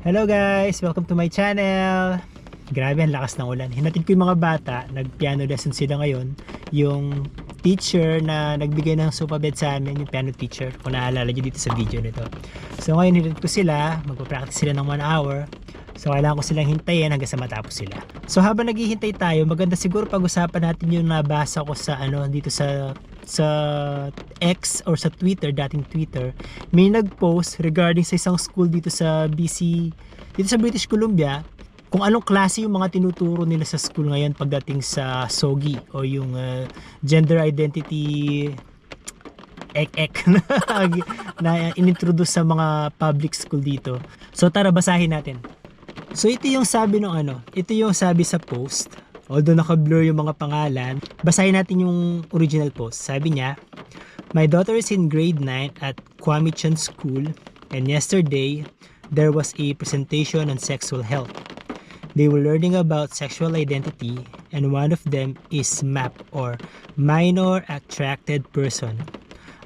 Hello guys! Welcome to my channel! Grabe ang lakas ng ulan. Hinatid ko yung mga bata, nag-piano lesson sila ngayon. Yung teacher na nagbigay ng sofa bed sa amin, yung piano teacher, kung naalala nyo dito sa video nito. So ngayon hinatid ko sila, magpa-practice sila ng 1 hour. So kailangan ko silang hintayin hanggang sa matapos sila. So habang naghihintay tayo, maganda siguro pag-usapan natin yung nabasa ko sa ano dito sa sa X or sa Twitter, dating Twitter, may nag-post regarding sa isang school dito sa BC, dito sa British Columbia, kung anong klase yung mga tinuturo nila sa school ngayon pagdating sa SOGI o yung uh, gender identity ek-ek na, na inintroduce sa mga public school dito. So tara basahin natin. So ito yung sabi ng ano, ito yung sabi sa post. Although naka-blur yung mga pangalan, basahin natin yung original post. Sabi niya, My daughter is in grade 9 at Kwame Chan School and yesterday there was a presentation on sexual health. They were learning about sexual identity and one of them is MAP or Minor Attracted Person.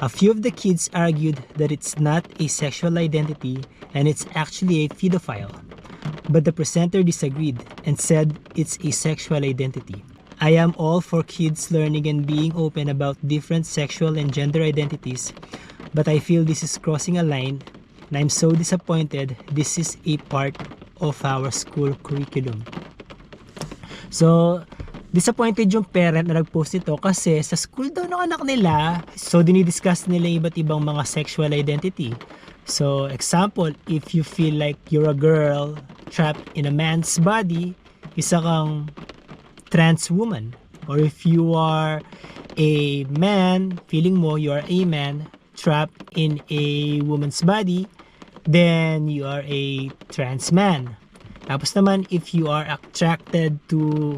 A few of the kids argued that it's not a sexual identity and it's actually a pedophile. But the presenter disagreed and said it's a sexual identity. I am all for kids learning and being open about different sexual and gender identities, but I feel this is crossing a line and I'm so disappointed this is a part of our school curriculum. So, disappointed yung parent na nag-post ito kasi sa school daw ng anak nila, so dinidiscuss nila iba't ibang mga sexual identity. So, example, if you feel like you're a girl trapped in a man's body, isa kang trans woman. Or if you are a man, feeling mo you are a man trapped in a woman's body, then you are a trans man. Tapos naman, if you are attracted to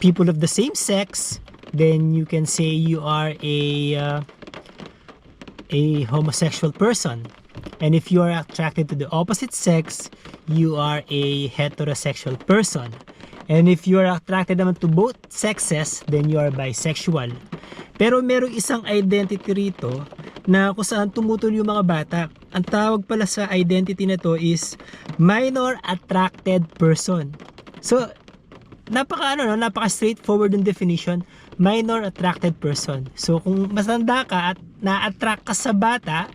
people of the same sex, then you can say you are a uh, a homosexual person. And if you are attracted to the opposite sex, you are a heterosexual person. And if you are attracted naman to both sexes, then you are bisexual. Pero merong isang identity rito na kung saan tumutol yung mga bata. Ang tawag pala sa identity na to is minor attracted person. So, napaka ano no, napaka straightforward yung definition, minor attracted person. So, kung masanda ka at na-attract ka sa bata,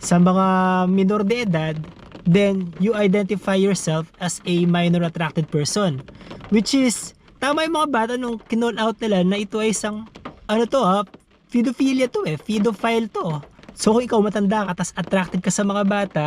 sa mga minor de edad, then you identify yourself as a minor attracted person. Which is, tama yung mga bata nung kinall out nila na ito ay isang, ano to ha, pedophilia to eh, pedophile to. So kung ikaw matanda ka, tas attracted ka sa mga bata,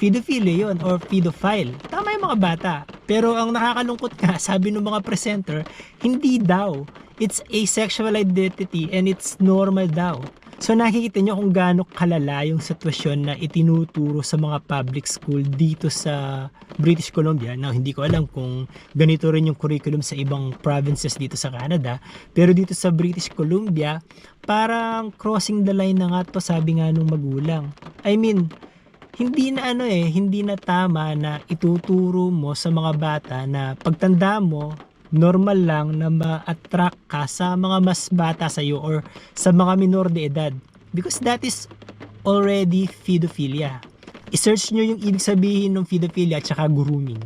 pedophilia yon or pedophile. Tama yung mga bata. Pero ang nakakalungkot nga, sabi ng mga presenter, hindi daw. It's a sexual identity and it's normal daw. So nakikita nyo kung gaano kalala yung sitwasyon na itinuturo sa mga public school dito sa British Columbia. Now, hindi ko alam kung ganito rin yung curriculum sa ibang provinces dito sa Canada. Pero dito sa British Columbia, parang crossing the line na nga to sabi nga nung magulang. I mean, hindi na ano eh, hindi na tama na ituturo mo sa mga bata na pagtanda mo, normal lang na ma-attract ka sa mga mas bata sa iyo or sa mga minor de edad. Because that is already pedophilia. I-search nyo yung ibig sabihin ng pedophilia at saka grooming.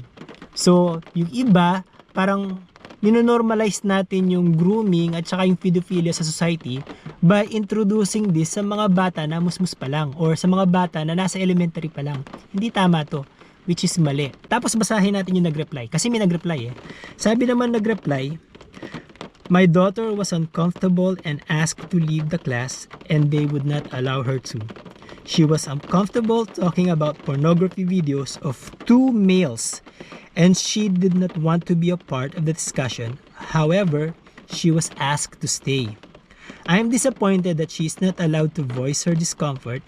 So, yung iba, parang ninonormalize natin yung grooming at saka yung pedophilia sa society by introducing this sa mga bata na musmus pa lang or sa mga bata na nasa elementary pa lang. Hindi tama to which is mali. Tapos basahin natin yung nag-reply. Kasi may nag-reply eh. Sabi naman nag-reply, My daughter was uncomfortable and asked to leave the class and they would not allow her to. She was uncomfortable talking about pornography videos of two males and she did not want to be a part of the discussion. However, she was asked to stay. I am disappointed that she is not allowed to voice her discomfort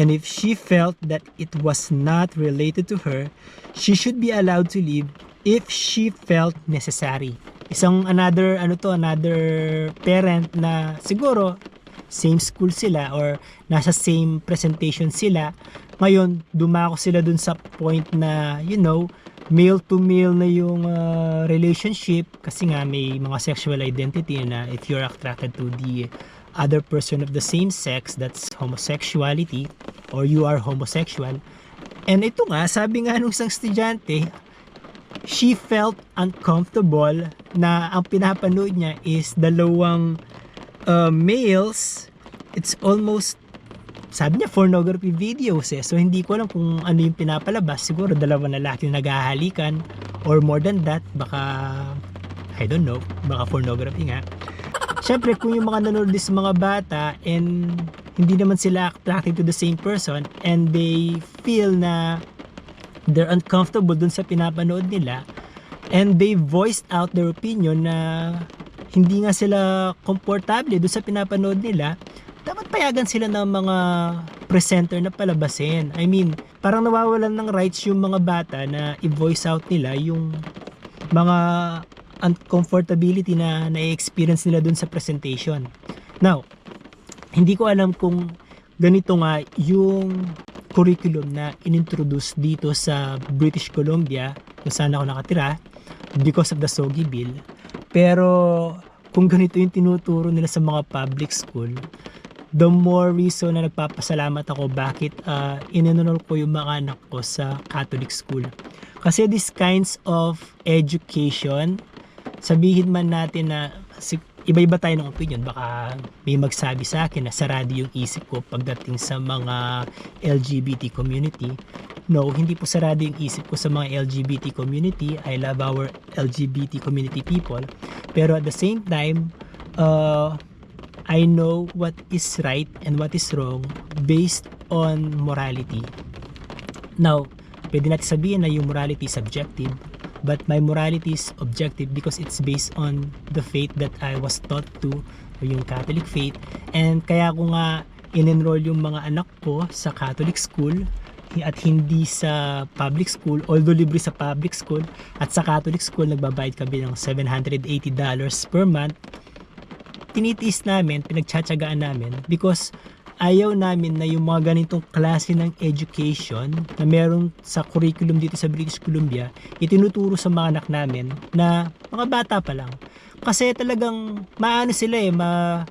and if she felt that it was not related to her, she should be allowed to leave if she felt necessary. Isang another ano to, another parent na siguro same school sila or nasa same presentation sila. Ngayon, dumako sila dun sa point na, you know, male to male na yung uh, relationship kasi nga may mga sexual identity na if you're attracted to the other person of the same sex, that's homosexuality, or you are homosexual. And ito nga, sabi nga nung isang estudyante, she felt uncomfortable na ang pinapanood niya is dalawang uh, males. It's almost sabi niya pornography videos eh. So hindi ko alam kung ano yung pinapalabas. Siguro dalawa na lalaki yung naghahalikan or more than that. Baka I don't know. Baka pornography nga. Siyempre kung yung mga nanonood mga bata and hindi naman sila attracted to the same person and they feel na they're uncomfortable dun sa pinapanood nila and they voiced out their opinion na hindi nga sila komportable dun sa pinapanood nila dapat payagan sila ng mga presenter na palabasin. I mean, parang nawawalan ng rights yung mga bata na i-voice out nila yung mga uncomfortability na na-experience nila dun sa presentation. Now, hindi ko alam kung ganito nga yung curriculum na inintroduce dito sa British Columbia kung saan ako nakatira because of the Sogi Bill. Pero kung ganito yung tinuturo nila sa mga public school, the more reason na nagpapasalamat ako bakit uh, inenroll ko yung mga anak ko sa Catholic school. Kasi these kinds of education, sabihin man natin na iba-iba tayo ng opinion. Baka may magsabi sa akin na sarado yung isip ko pagdating sa mga LGBT community. No, hindi po sarado yung isip ko sa mga LGBT community. I love our LGBT community people. Pero at the same time, uh, I know what is right and what is wrong based on morality. Now, pwede natin sabihin na yung morality subjective, but my morality is objective because it's based on the faith that I was taught to, o yung Catholic faith. And kaya ko nga in-enroll yung mga anak ko sa Catholic school at hindi sa public school although libre sa public school at sa Catholic school nagbabayad kami ng $780 per month tinitiis namin, pinagtsatsagaan namin because ayaw namin na yung mga ganitong klase ng education na meron sa curriculum dito sa British Columbia, itinuturo sa mga anak namin na mga bata pa lang. Kasi talagang maano sila eh, ma,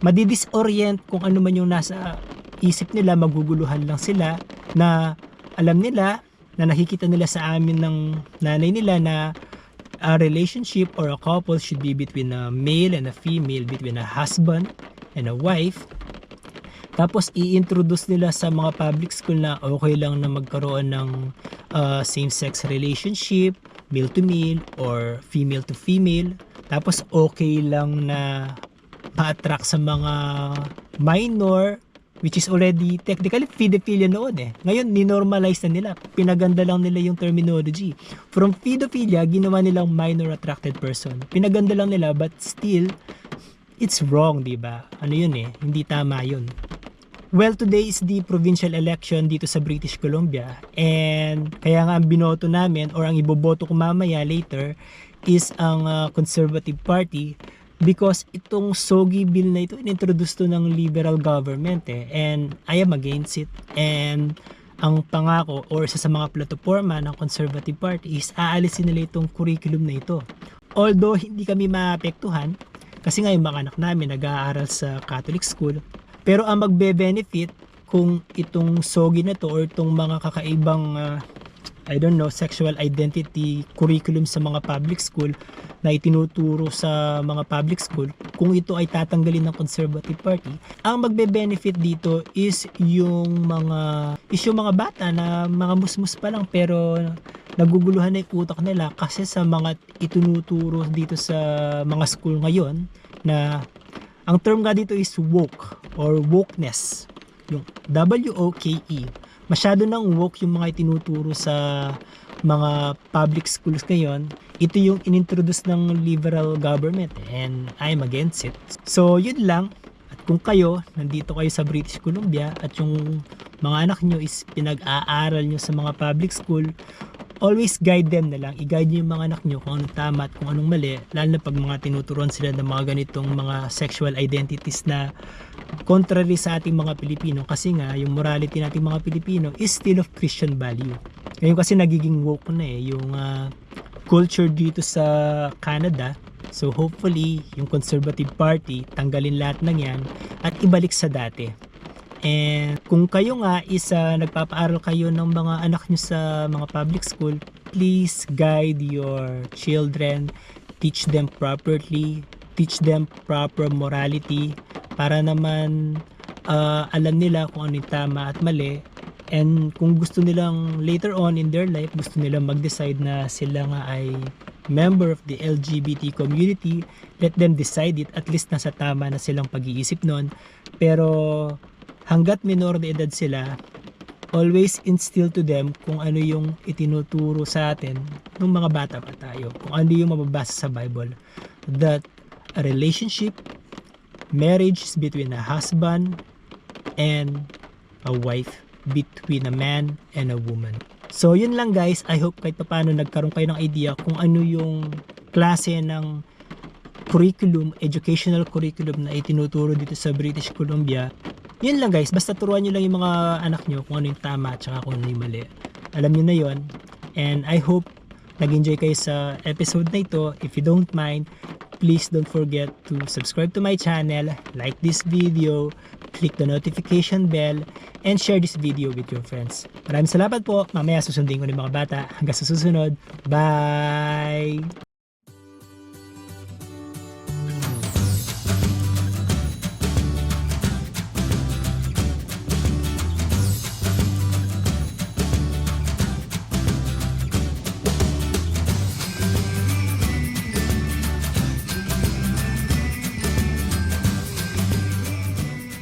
madidisorient kung ano man yung nasa isip nila, maguguluhan lang sila na alam nila na nakikita nila sa amin ng nanay nila na a relationship or a couple should be between a male and a female, between a husband and a wife. Tapos i-introduce nila sa mga public school na okay lang na magkaroon ng uh, same-sex relationship, male to male or female to female. Tapos okay lang na ma-attract sa mga minor which is already technically pedophilia noon eh. Ngayon, ninormalize na nila. Pinaganda lang nila yung terminology. From pedophilia, ginawa nilang minor attracted person. Pinaganda lang nila but still, it's wrong, di ba? Ano yun eh, hindi tama yun. Well, today is the provincial election dito sa British Columbia. And kaya nga ang binoto namin or ang iboboto ko mamaya later is ang uh, Conservative Party. Because itong SOGI bill na ito inintroduce to ng liberal government eh. And I am against it. And ang pangako or isa sa mga plataforma ng Conservative Party is aalisin nila itong curriculum na ito. Although hindi kami maapektuhan kasi nga yung mga anak namin nag-aaral sa Catholic school. Pero ang magbe-benefit kung itong SOGI na to or itong mga kakaibang uh, I don't know, sexual identity curriculum sa mga public school na itinuturo sa mga public school, kung ito ay tatanggalin ng Conservative Party, ang magbe-benefit dito is yung mga is yung mga bata na mga musmus pa lang pero naguguluhan na yung utak nila kasi sa mga itinuturo dito sa mga school ngayon na ang term nga dito is woke or wokeness. Yung W-O-K-E masyado nang woke yung mga itinuturo sa mga public schools ngayon, ito yung inintroduce ng liberal government and I'm against it. So yun lang. At kung kayo, nandito kayo sa British Columbia at yung mga anak nyo is pinag-aaral nyo sa mga public school, always guide them na lang. I-guide nyo yung mga anak nyo kung anong tama at kung anong mali. Lalo na pag mga tinuturuan sila ng mga ganitong mga sexual identities na contrary sa ating mga Pilipino kasi nga yung morality nating mga Pilipino is still of Christian value. Ngayon kasi nagiging woke na eh yung uh, culture dito sa Canada. So hopefully yung Conservative Party tanggalin lahat ng yan at ibalik sa dati. And kung kayo nga isa nagpapaaral kayo ng mga anak nyo sa mga public school, please guide your children, teach them properly, teach them proper morality para naman ah, alam nila kung ano yung tama at mali. And kung gusto nilang later on in their life gusto nilang mag-decide na sila nga ay member of the LGBT community let them decide it. At least nasa tama na silang pag-iisip nun. Pero hanggat minor de edad sila always instill to them kung ano yung itinuturo sa atin nung mga bata pa tayo kung ano yung mababasa sa Bible that a relationship marriage is between a husband and a wife between a man and a woman. So yun lang guys, I hope kahit paano nagkaroon kayo ng idea kung ano yung klase ng curriculum, educational curriculum na itinuturo dito sa British Columbia. Yun lang guys, basta turuan nyo lang yung mga anak nyo kung ano yung tama at kung ano yung mali. Alam nyo na yon And I hope nag-enjoy kayo sa episode na ito. If you don't mind, please don't forget to subscribe to my channel, like this video, click the notification bell, and share this video with your friends. Maraming salamat po. Mamaya susundin ko ng mga bata. Hanggang sa susunod. Bye!